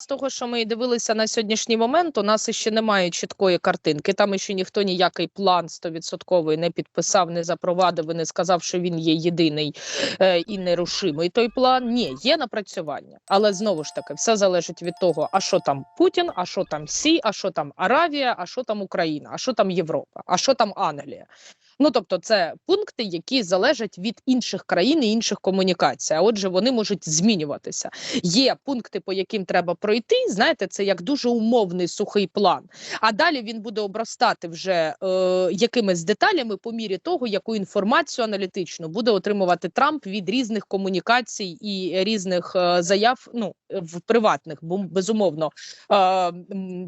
З того, що ми дивилися на сьогоднішній момент, у нас ще немає чіткої картинки. Там ще ніхто ніякий план стовідсотковий не підписав, не запровадив і не сказав, що він є єдиний е, і нерушимий. Той план ні, є напрацювання, але знову ж таки все залежить від того, а що там Путін, а що там Сі, а що там Аравія, а що там Україна, а що там Європа, а що там Англія. Ну тобто, це пункти, які залежать від інших країн і інших комунікацій. А отже, вони можуть змінюватися. Є пункти, по яким треба пройти. Знаєте, це як дуже умовний сухий план. А далі він буде обростати вже е, якимись деталями по мірі того, яку інформацію аналітичну буде отримувати Трамп від різних комунікацій і різних е, заяв. Ну в приватних, бо безумовно, е,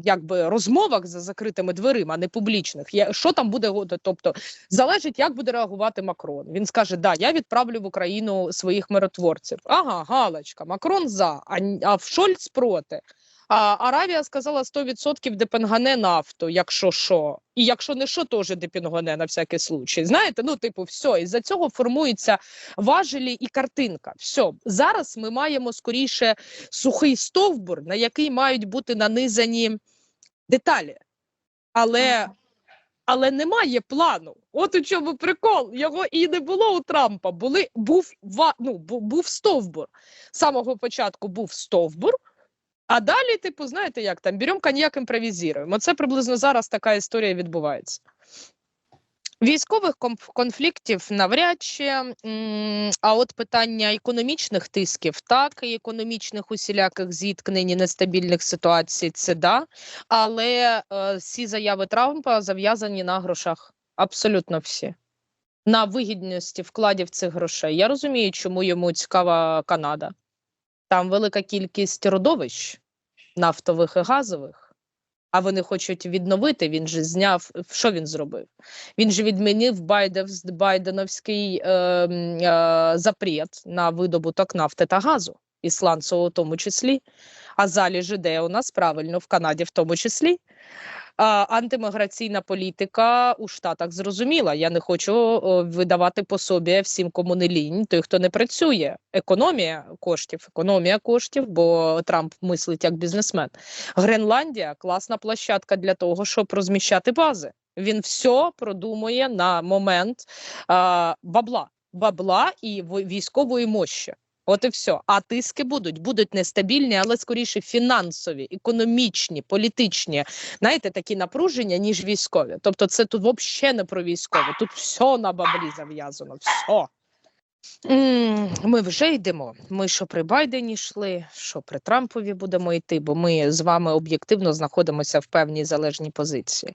якби розмовах за закритими дверима, не публічних. Я, що там буде тобто залежить, як буде реагувати Макрон. Він скаже: Да, я відправлю в Україну своїх миротворців. Ага, галочка, Макрон за, а, а Шольц проти. А Аравія сказала 100% депенгане нафту, якщо що. І якщо не що, теж депенгане на всякий случай. Знаєте, ну типу, все, із-за цього формуються важелі і картинка. Все, зараз ми маємо скоріше сухий стовбур, на який мають бути нанизані деталі. Але але немає плану. От у чому прикол. Його і не було у Трампа. Були був ну, був стовбур. З самого початку був стовбур. А далі, типу, знаєте, як там беремо коньяк, імпровізуємо. Це приблизно зараз така історія відбувається. Військових конфліктів навряд чи, а от питання економічних тисків, так, і економічних усіляких зіткнень, і нестабільних ситуацій, це да. Але е, всі заяви Трампа зав'язані на грошах. Абсолютно всі. На вигідності вкладів цих грошей. Я розумію, чому йому цікава Канада. Там велика кількість родовищ нафтових і газових. А вони хочуть відновити. Він же зняв. Що він зробив? Він же відмінив Байдев, Байденовський е, е, запрет на видобуток нафти та газу, ісландцевого в тому числі. А залежі де у нас правильно в Канаді, в тому числі. А, антиміграційна політика у Штатах зрозуміла. Я не хочу видавати пособі всім, кому не лінь, той, хто не працює. Економія коштів, економія коштів, бо Трамп мислить як бізнесмен. Гренландія класна площадка для того, щоб розміщати бази. Він все продумує на момент а, бабла, бабла і військової мощі. От і все. А тиски будуть, будуть нестабільні, але скоріше фінансові, економічні, політичні, знаєте, такі напруження, ніж військові. Тобто, це тут взагалі не про військове. Тут все на баблі зав'язано. Все. Ми вже йдемо. Ми що при Байдені йшли, що при Трампові будемо йти, бо ми з вами об'єктивно знаходимося в певній залежній позиції.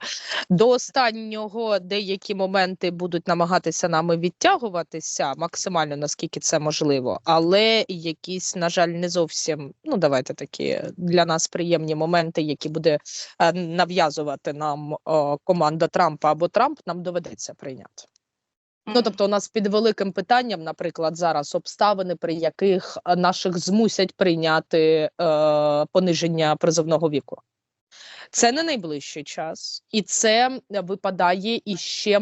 До останнього деякі моменти будуть намагатися нами відтягуватися максимально наскільки це можливо, але якісь, на жаль, не зовсім ну давайте такі для нас приємні моменти, які буде е, нав'язувати нам команда Трампа або Трамп, нам доведеться прийняти. Ну, тобто, у нас під великим питанням, наприклад, зараз обставини, при яких е, наших змусять прийняти е, пониження призовного віку. Це не найближчий час, і це випадає іще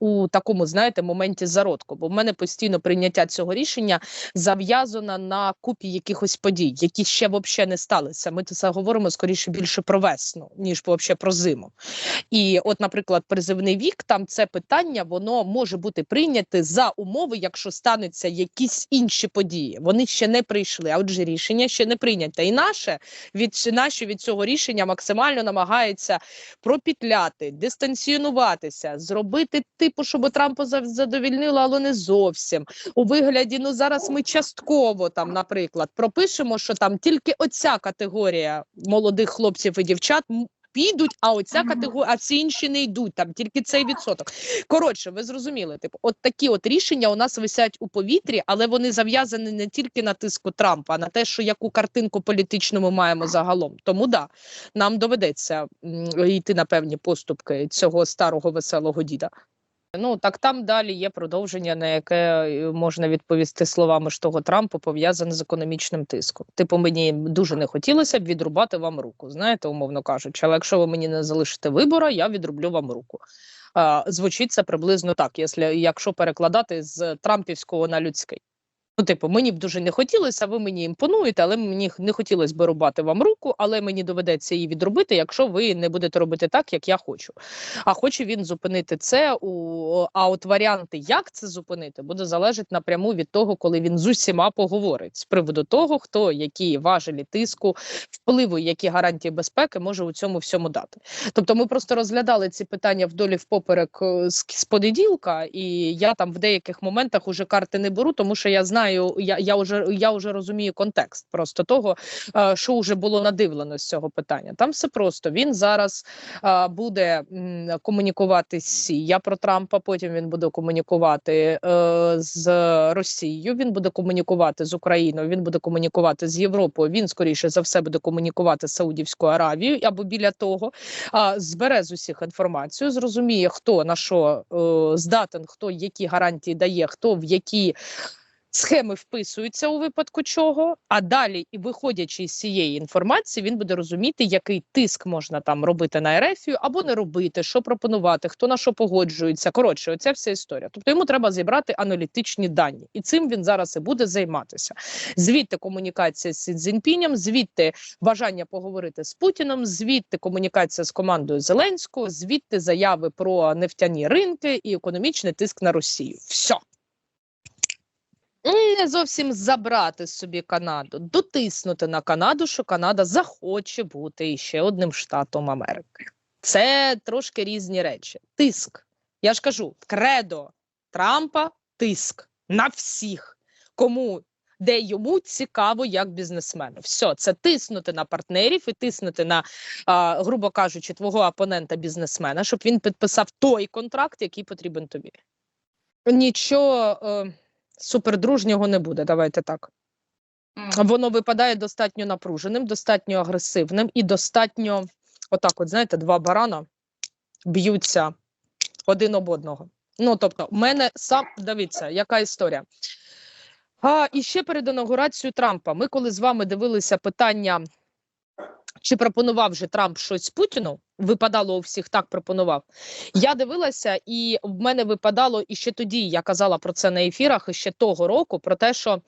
у такому, знаєте, моменті зародку. Бо в мене постійно прийняття цього рішення зав'язано на купі якихось подій, які ще взагалі не сталися. Ми це говоримо скоріше більше про весну, ніж взагалі про зиму. І, от, наприклад, призивний вік, там це питання воно може бути прийняте за умови, якщо стануться якісь інші події. Вони ще не прийшли, а отже, рішення ще не прийняте. І наше від наші від цього рішення максимально намагається пропітляти, дистанціонуватися, зробити типу, щоб Трампа задовільнило, але не зовсім. У вигляді, ну зараз ми частково там, наприклад, пропишемо, що там тільки оця категорія молодих хлопців і дівчат. Підуть, а оця категорія, а ці інші не йдуть там, тільки цей відсоток. Коротше, ви зрозуміли, типу, от такі от рішення у нас висять у повітрі, але вони зав'язані не тільки на тиску Трампа, а на те, що яку картинку політичну ми маємо загалом. Тому да, нам доведеться йти на певні поступки цього старого веселого діда. Ну так там далі є продовження, на яке е, можна відповісти словами ж того Трампа, пов'язане з економічним тиском. Типу, мені дуже не хотілося б відрубати вам руку, знаєте, умовно кажучи. Але якщо ви мені не залишите вибора, я відрублю вам руку. Звучить це приблизно так, якщо перекладати з трампівського на людський. Ну, типу, мені б дуже не хотілося, ви мені імпонуєте, але мені не хотілося би рубати вам руку, але мені доведеться її відробити, якщо ви не будете робити так, як я хочу. А хоче він зупинити це. У... А от варіанти, як це зупинити, буде залежати напряму від того, коли він з усіма поговорить з приводу того, хто які важелі тиску, впливу, які гарантії безпеки може у цьому всьому дати. Тобто, ми просто розглядали ці питання вдолі впоперек е, з понеділка, і я там в деяких моментах уже карти не беру, тому що я знаю, я, я вже я вже розумію контекст просто того, е, що вже було надивлено з цього питання. Там все просто він зараз е, буде комунікувати з Сі. Я про Трампа. Потім він буде комунікувати е, з Росією. Він буде комунікувати з Україною. Він буде комунікувати з Європою. Він скоріше за все буде комунікувати з Саудівською Аравією або біля того. Збере з усіх інформацію, зрозуміє, хто на що здатен, хто які гарантії дає, хто в які схеми вписуються у випадку чого. А далі, і виходячи з цієї інформації, він буде розуміти, який тиск можна там робити на Ерефію або не робити, що пропонувати, хто на що погоджується. Коротше, оця вся історія. Тобто йому треба зібрати аналітичні дані, і цим він зараз і буде займатися. Звідти комунікація з Цзіньпінем, звідти бажання поговорити з Путіном, звідти комунікація з командою Зеленського, звідти заяви про нефтяні ринки і економічний тиск на Росію. Все. Не зовсім забрати собі Канаду, дотиснути на Канаду, що Канада захоче бути ще одним штатом Америки. Це трошки різні речі. Тиск. Я ж кажу, кредо Трампа тиск на всіх, кому де йому цікаво як бізнесмену. Все, це тиснути на партнерів і тиснути на, а, грубо кажучи, твого опонента бізнесмена, щоб він підписав той контракт, який потрібен тобі. Нічого е, супердружнього не буде. Давайте так. Воно випадає достатньо напруженим, достатньо агресивним і достатньо, отак, от знаєте, два барана б'ються один об одного. Ну, тобто, в мене сам дивіться, яка історія. А, і ще перед інаугурацією Трампа. Ми коли з вами дивилися питання, чи пропонував же Трамп щось Путіну, випадало у всіх так пропонував. Я дивилася, і в мене випадало і ще тоді. Я казала про це на ефірах і ще того року, про те, що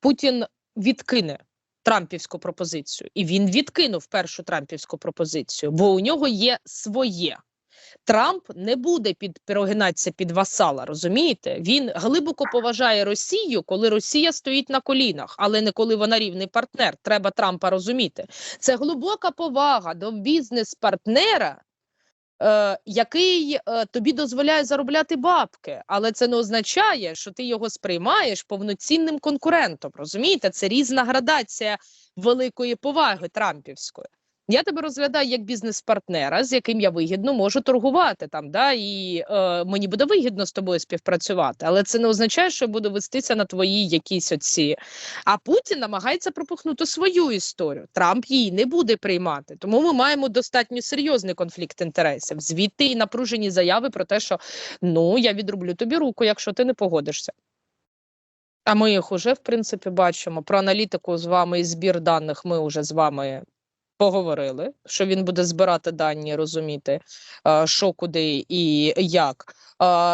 Путін відкине Трампівську пропозицію, і він відкинув першу Трампівську пропозицію, бо у нього є своє. Трамп не буде під перегинатися під васала, розумієте? Він глибоко поважає Росію, коли Росія стоїть на колінах, але не коли вона рівний партнер. Треба Трампа розуміти. Це глибока повага до бізнес-партнера, е, який е, тобі дозволяє заробляти бабки, але це не означає, що ти його сприймаєш повноцінним конкурентом. Розумієте, це різна градація великої поваги Трампівської. Я тебе розглядаю як бізнес-партнера, з яким я вигідно можу торгувати там, да, і е, мені буде вигідно з тобою співпрацювати, але це не означає, що я буду вестися на твої якісь оці. А Путін намагається пропихнути свою історію. Трамп її не буде приймати. Тому ми маємо достатньо серйозний конфлікт інтересів. Звідти і напружені заяви про те, що ну я відроблю тобі руку, якщо ти не погодишся. А ми їх уже в принципі бачимо. Про аналітику з вами і збір даних ми вже з вами поговорили, що він буде збирати дані, розуміти, що куди і як.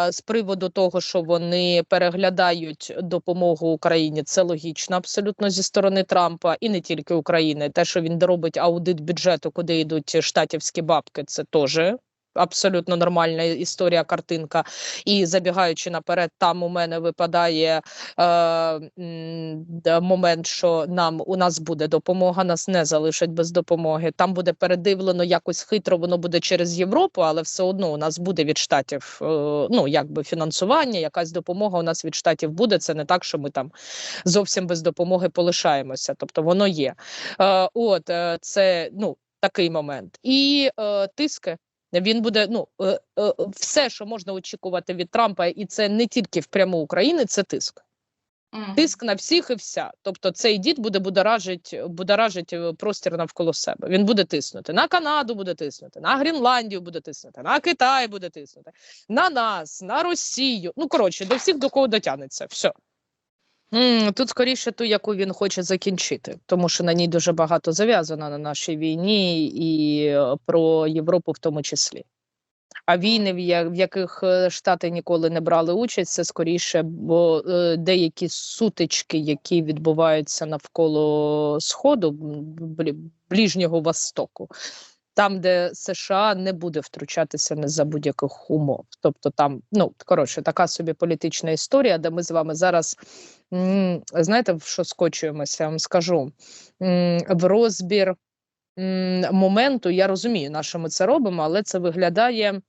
З приводу того, що вони переглядають допомогу Україні, це логічно абсолютно зі сторони Трампа, і не тільки України. Те, що він робить аудит бюджету, куди йдуть штатівські бабки, це теж. Абсолютно нормальна історія, картинка. І забігаючи наперед, там у мене випадає е, момент, що нам у нас буде допомога, нас не залишать без допомоги. Там буде передивлено якось хитро, воно буде через Європу, але все одно у нас буде від штатів е, ну якби фінансування, якась допомога у нас від штатів буде. Це не так, що ми там зовсім без допомоги полишаємося. Тобто воно є. Е, от е, це ну такий момент. І е, тиски. Він буде ну е, е, все, що можна очікувати від Трампа, і це не тільки впряму України, це тиск. Тиск на всіх і вся. Тобто цей дід буде будоражить, будоражить е, простір навколо себе. Він буде тиснути на Канаду, буде тиснути, на Гренландію буде тиснути, на Китай буде тиснути, на нас, на Росію. Ну коротше, до всіх до кого дотягнеться. Все. Тут скоріше ту, яку він хоче закінчити, тому що на ній дуже багато зав'язано на нашій війні і е, про Європу в тому числі. А війни, в яких е, Штати ніколи не брали участь, це скоріше, бо е, деякі сутички, які відбуваються навколо Сходу, ближнього Востоку, там, де США не буде втручатися не за будь-яких умов. Тобто там, ну коротше, така собі політична історія, де ми з вами зараз знаєте, в що скочуємося, я вам скажу в розбір моменту. Я розумію, на що ми це робимо, але це виглядає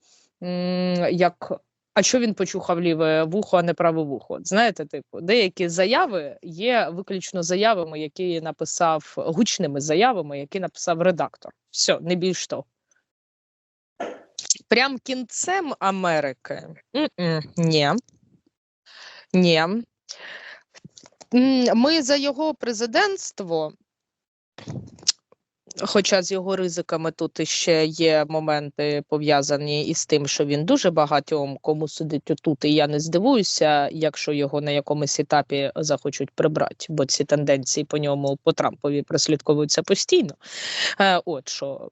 як. А що він почухав ліве вухо, а не праве вухо? Знаєте, типу, деякі заяви є виключно заявами, які написав гучними заявами, які написав редактор. Все, не більш того. Прям кінцем Америки. Ні. Ні. Ми за його президентство, хоча з його ризиками тут ще є моменти пов'язані із тим, що він дуже багатьом кому сидить отут, і я не здивуюся, якщо його на якомусь етапі захочуть прибрати, бо ці тенденції по ньому по Трампові прослідковуються постійно. Е, От що.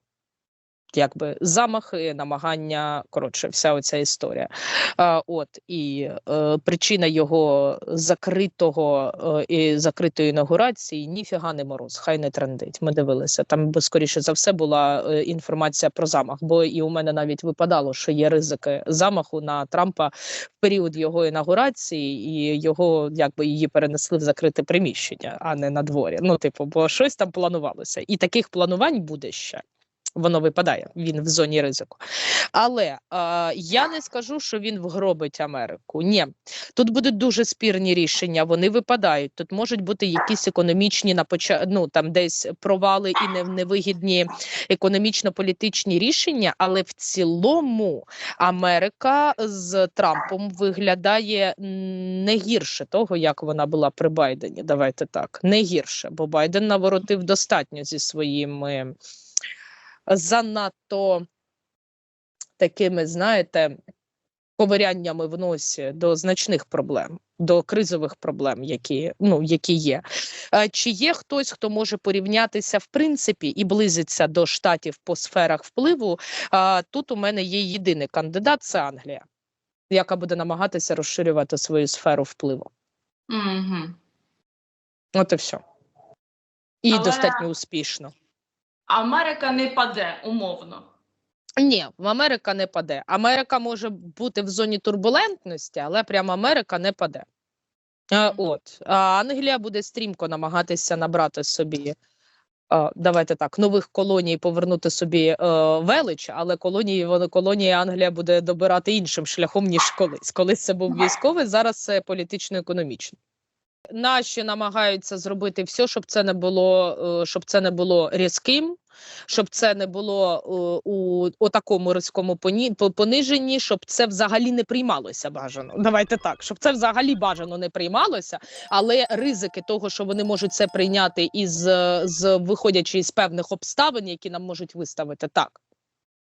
Якби замахи, намагання, коротше, вся оця історія. А, от і е, причина його закритого е, і закритої інаугурації ніфіга не мороз, хай не трендить. Ми дивилися. Там би скоріше за все була е, інформація про замах. Бо і у мене навіть випадало, що є ризики замаху на Трампа в період його інаугурації, і його якби її перенесли в закрите приміщення, а не на дворі. Ну, типу, бо щось там планувалося, і таких планувань буде ще. Воно випадає, він в зоні ризику. Але е, я не скажу, що він вгробить Америку. Ні, тут будуть дуже спірні рішення. Вони випадають. Тут можуть бути якісь економічні на ну, там десь провали і невигідні економічно-політичні рішення. Але в цілому Америка з Трампом виглядає не гірше того, як вона була при Байдені. Давайте так, не гірше, бо Байден наворотив достатньо зі своїми занадто такими, знаєте, ковиряннями в носі до значних проблем, до кризових проблем, які, ну, які є. Чи є хтось, хто може порівнятися в принципі і близиться до штатів по сферах впливу? Тут у мене є єдиний кандидат це Англія, яка буде намагатися розширювати свою сферу впливу. Угу. От і все. І Але- достатньо успішно. Америка не паде умовно. Ні, Америка не паде. Америка може бути в зоні турбулентності, але прямо Америка не паде. Е, от а Англія буде стрімко намагатися набрати собі. е, Давайте так, нових колоній повернути собі е, велич, але колонії вони колонії Англія буде добирати іншим шляхом ніж колись. Колись це був військовий, зараз це політично-економічно. Наші намагаються зробити все, щоб це не було, е, щоб це не було різким, щоб це не було е, у, у такому різкому пониженні, щоб це взагалі не приймалося бажано. Давайте так, щоб це взагалі бажано не приймалося, але ризики того, що вони можуть це прийняти із з виходячи із певних обставин, які нам можуть виставити так.